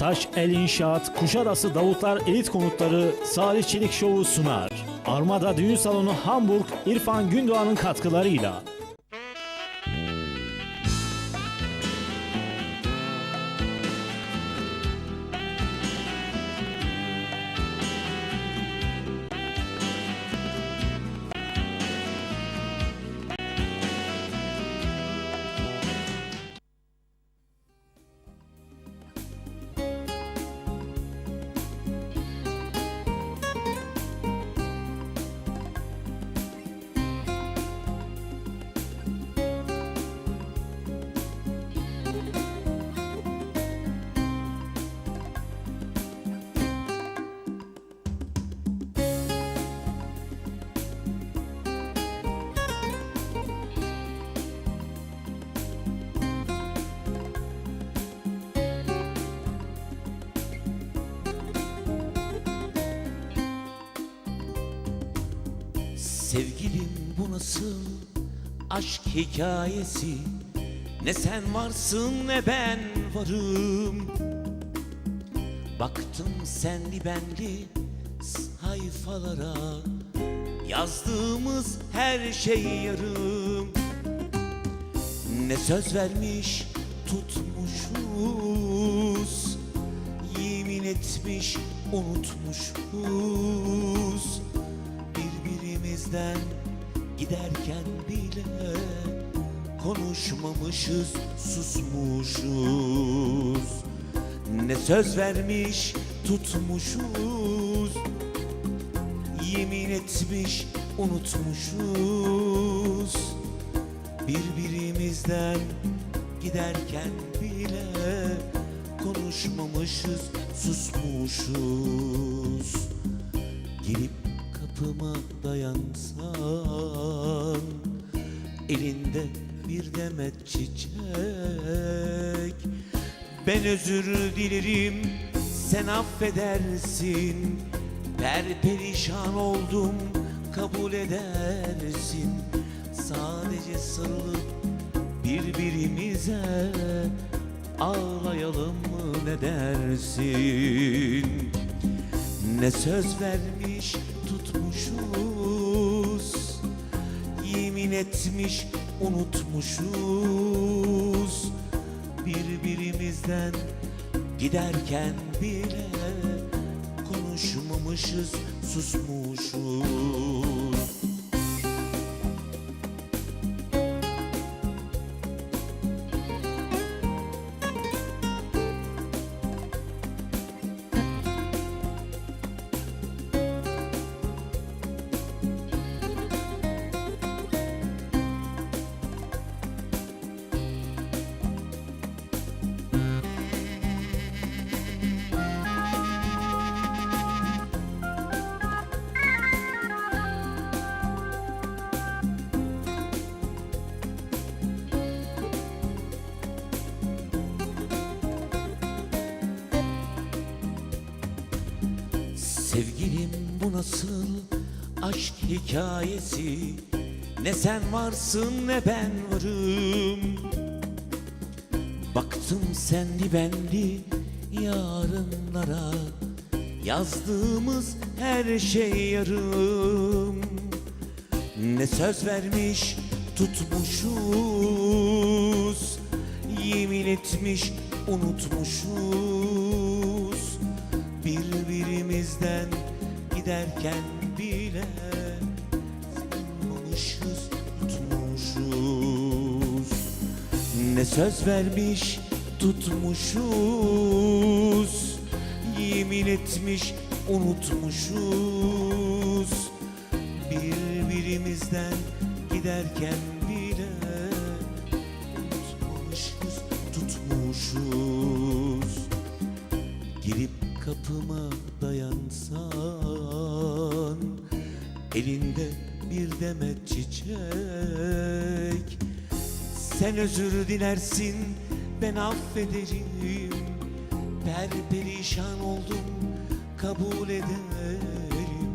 Taş El İnşaat, Kuşadası Davutlar Elit Konutları Salih Çelik Şovu sunar. Armada Düğün Salonu Hamburg, İrfan Gündoğan'ın katkılarıyla. Sevgilim bu nasıl aşk hikayesi? Ne sen varsın ne ben varım. Baktım senli benli sayfalara. Yazdığımız her şey yarım. Ne söz vermiş tutmuşuz. Yemin etmiş unutmuşuz Birbirimizden giderken bile Konuşmamışız susmuşuz. Ne söz vermiş tutmuşuz. Yemin etmiş unutmuşuz. Birbirimizden giderken bile konuşmamışız, susmuşuz. Gelip kapıma dayansan, elinde bir demet çiçek. Ben özür dilerim, sen affedersin. Perperişan oldum, kabul edersin. Sadece sarılıp birbirimize ağlayalım mı ne dersin? Ne söz vermiş tutmuşuz, yemin etmiş unutmuşuz. Birbirimizden giderken bile konuşmamışız, susmuşuz. Nasıl aşk hikayesi. Ne sen varsın ne ben varım. Baktım senli benli yarınlara. Yazdığımız her şey yarım. Ne söz vermiş tutmuşuz. Yemin etmiş unutmuşuz giderken bile Sanmamışız tutmuşuz Ne söz vermiş tutmuşuz. Yemin etmiş unutmuşuz. Birbirimizden giderken bile Unutmamışız tutmuşuz. Girip kapıma dayansan Elinde bir demet çiçek. Sen özür dilersin ben affederim. Perperişan oldum kabul ederim.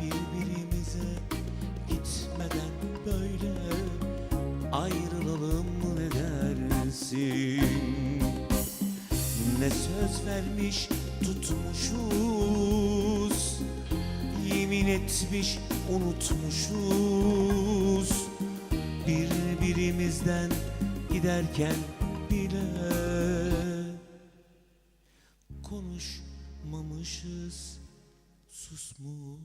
Birbirimize gitmeden böyle Ayrılalım ne dersin? Ne söz vermiş tutmuşuz Yemin etmiş unutmuşuz. Birbirimizden giderken bile Konuşmamışız susmuş